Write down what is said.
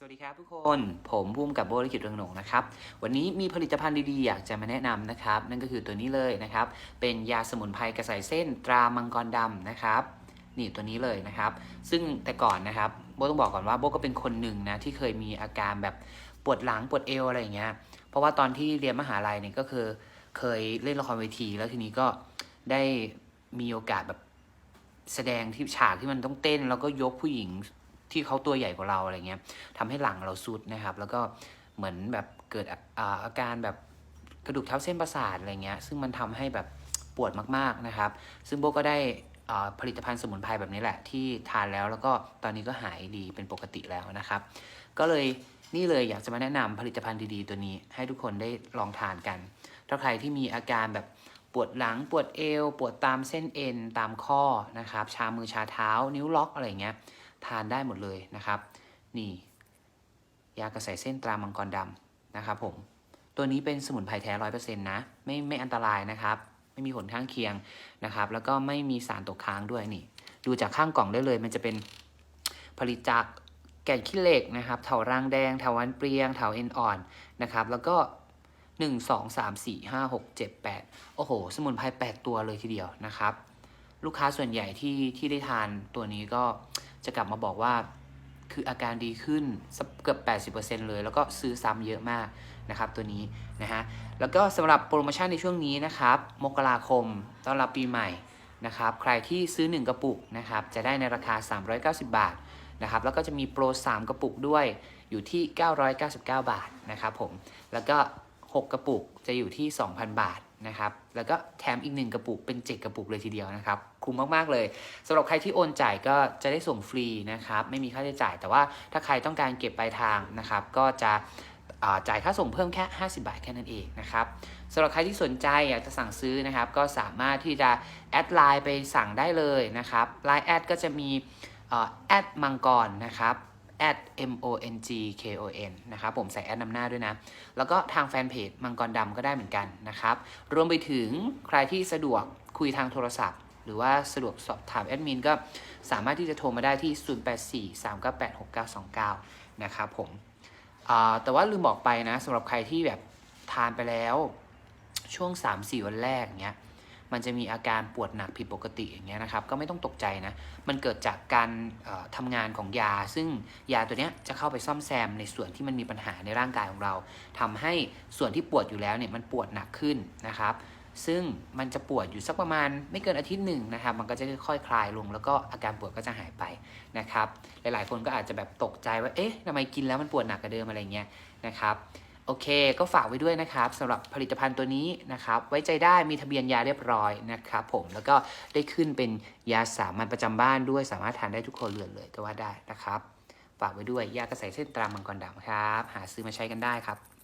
สวัสดีครับทุกคนผมภูมิกับโบลิกิตเรืองหนงนะครับ วันนี้มีผลิตภัณฑ์ดีๆ อยากจะมาแนะนำนะครับ นั่นก็คือตัวนี้เลยนะครับ เป็นยาสมุนไพรกระสายเส้นตรามังกรดำนะครับนี่ตัวนี้เลยนะครับ ซึ่งแต่ก่อนนะครับโบต้องบอกก่อนว่าโบก็เป็นคนหนึ่งนะที่เคยมีอาการแบบปวดหลังปวดเอวอะไรอย่างเงี้ยเพราะว่าตอนที่เรียนมหาลัยเนี่ยก็คือเคยเล่นละครเวที แล้วทีนี้ก็ได้มีโอกาสแบบแสดงที่ฉากที่มันต้องเต้น แล้วก็ยกผู้หญิง ที่เขาตัวใหญ่กว่าเราอะไรเงี้ยทำให้หลังเราสุดนะครับ แล้วก็เหมือนแบบเกิดอาอาการแบบกระดูกทับเส้นประสาทอะไรเงี้ยซึ่งมันทำให้แบบปวดมากๆนะครับ ซึ่งโบก็ได้ผลิตภัณฑ์สมุนไพรแบบนี้แหละที่ทานแล้วแล้วก็ตอนนี้ก็หายดีเป็นปกติแล้วนะครับ ก็เลยนี่เลยอยากจะมาแนะนำผลิตภัณฑ์ดีๆตัวนี้ ให้ทุกคนได้ลองทานกัน ถ้าใครที่มีอาการแบบปวดหลังปวดเอว ปวดตามเส้นเอ็นตามข้อนะครับ ชามือชาเท้านิ้วล็อกอะไรเงี้ย ทานได้หมดเลยนะครับ นี่ยากระสเส้นตรามังกรดำนะครับผมตัวนี้เป็นสมุนไพรแท้ร้อยเปอร์เซ็นต์นะไม่ไม่อันตรายนะครับ ไม่มีผลข้างเคียงนะครับ แล้วก็ไม่มีสารตกค้างด้วยนี่ ดูจากข้างกล่องได้เลย มันจะเป็นผลิตจากแก่นขี้เหล็กนะครับเถารางแดงเถาวันเปรียงเถาเอ็นอ่อนนะครับ แล้วก็1 2 3 4 5 6 7 8โอ้โห สมุนไพร8ตัวเลยทีเดียวนะครับ ลูกค้าส่วนใหญ่ที่ที่ได้ทานตัวนี้ก็ จะกลับมาบอกว่าคืออาการดีขึ้นเกือบ 80%เลย แล้วก็ซื้อซ้ำเยอะมากนะครับตัวนี้นะฮะ แล้วก็สำหรับโปรโมชั่นในช่วงนี้นะครับ มกราคมต้อนรับปีใหม่นะครับ ใครที่ซื้อ 1 กระปุกนะครับ จะได้ในราคา 390 บาทนะครับ แล้วก็จะมีโปร 3 กระปุกด้วยอยู่ที่ 999 บาทนะครับผม แล้วก็ 6 กระปุกจะอยู่ที่ 2,000 บาท นะครับ แล้วก็แถมอีก 1 กระปุกเป็น 7 กระปุกเลยทีเดียวนะครับ คุ้มมาก ๆ เลยสำหรับใครที่โอนจ่ายก็จะได้ส่งฟรีนะครับ ไม่มีค่าใช้จ่าย แต่ว่าถ้าใครต้องการเก็บปลายทางนะครับ ก็จะจ่ายค่าส่งเพิ่มแค่ 50 บาทแค่นั้นเองนะครับสำหรับใครที่สนใจอยากจะสั่งซื้อนะครับ ก็สามารถที่จะแอดไลน์ไปสั่งได้เลยนะครับไลน์แอดก็จะมีแอดมังกรนะครับ at m o n g k o n นะครับผมใส่แอดนำหน้าด้วยนะ แล้วก็ทางแฟนเพจมังกรดำก็ได้เหมือนกันนะครับ รวมไปถึงใครที่สะดวกคุยทางโทรศัพท์ หรือว่าสะดวกสอบถามแอดมินก็สามารถที่จะโทรมาได้ที่ 0843986999นะครับผมแต่ว่าลืมบอกไปนะสำหรับใครที่แบบทานไปแล้วช่วง 3-4 วันแรกเนี้ย มันจะมีอาการปวดหนักผิดปกติอย่างเงี้ยนะครับ ก็ไม่ต้องตกใจนะ มันเกิดจากการเอ่อทำงานของยา ซึ่งยาตัวเนี้ยจะเข้าไปซ่อมแซมในส่วนที่มันมีปัญหาในร่างกายของเราทำให้ส่วนที่ปวดอยู่แล้วเนี่ยมันปวดหนักขึ้นนะครับ ซึ่งมันจะปวดอยู่สักประมาณไม่เกินอาทิตย์หนึ่งนะครับ มันก็จะค่อยๆคลายลง แล้วก็อาการปวดก็จะหายไปนะครับ หลายๆคนก็อาจจะแบบตกใจว่า เอ๊ะทำไมกินแล้วมันปวดหนักกว่าเดิมอะไรเงี้ยนะครับ โอเค ก็ฝากไว้ด้วยนะครับสำหรับผลิตภัณฑ์ตัวนี้นะครับ ไว้ใจได้มีทะเบียนยาเรียบร้อยนะครับผมแล้วก็ได้ขึ้นเป็นยาสามัญประจำบ้านด้วยสามารถทานได้ทุกคนเรือนเลยก็ว่าได้นะครับ ฝากไว้ด้วยยากระใสเส้นตรามังกรดำครับ หาซื้อมาใช้กันได้ครับ